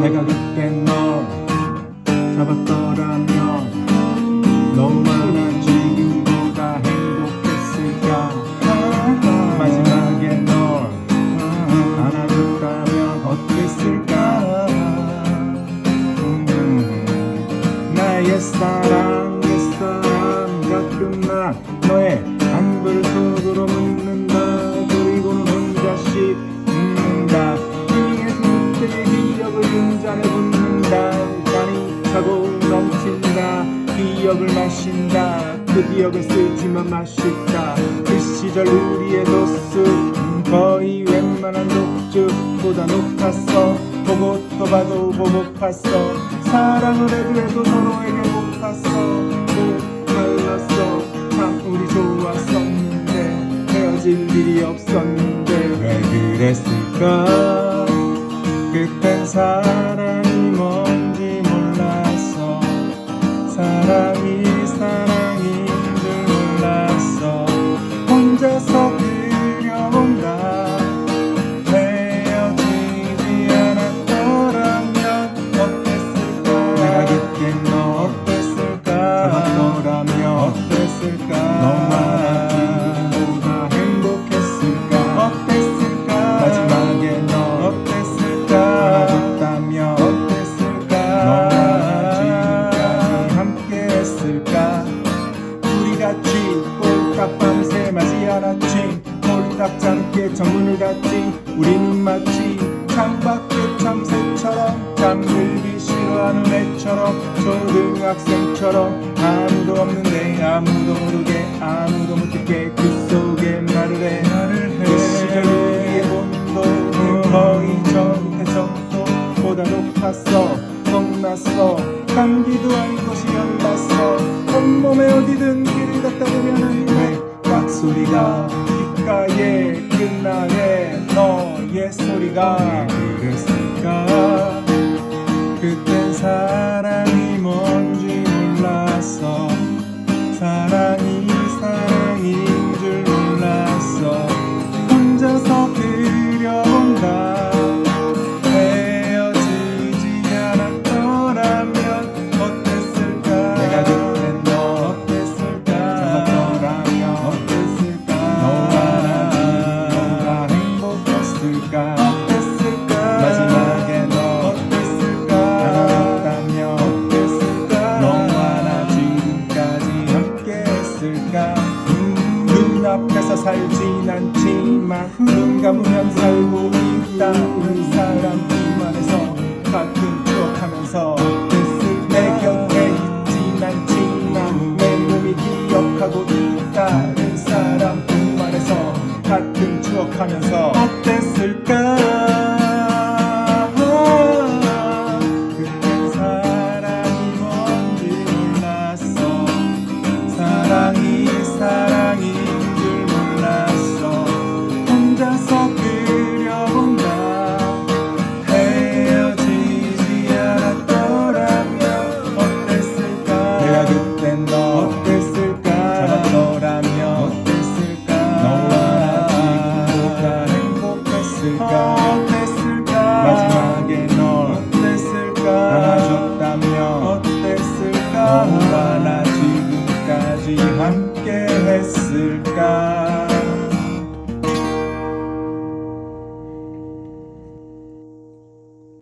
내가 그때 널 잡았더라면 너무 기억을 마신다. 그 기억을 쓰지만 맛있다 그 시절 우리의 도수 음, 거의 웬만한 녹즙보다 높았어. 보고 또 봐도 보고팠어. 사랑을 해도 서로에게 못 갔어. 못 갈랐어. 참 우리 좋았었는데 헤어질 일이 없었는데 왜 그랬을까? 그땐 사랑 어땠을까? 너와 지금보다 행복했을까? 어땠을까? 마지막에 너 어땠을까? 안아줬다면 어땠을까? 너와 지금까지 함께했을까? 우리 같이 꼴딱 밤새 맞이 않았지 꼴딱 잠게 정문을 닫지 우리는 마치 창밖의 참새처럼 잠들기 싫어하는 애처럼 초등학생처럼 아무도 없는데 아무 높았어. 겁났어. 감기도 아니고 시연났어. 온몸에 어디든 길을 갖다 대면은 왜꽉 소리가 귓가에 끝나네. 너의 소리가 그랬을까 그땐 사랑이 뭔지 몰랐어. 사랑이 함께했을까 음, 눈앞에서 살진 않지만 눈 감으면 살고 있다는 사람 품 안에서 가끔 추억하면서 내 곁에 있진 않지만 내 몸이 기억하고 있다는 사람 품 안에서 가끔 추억하면서 있을까?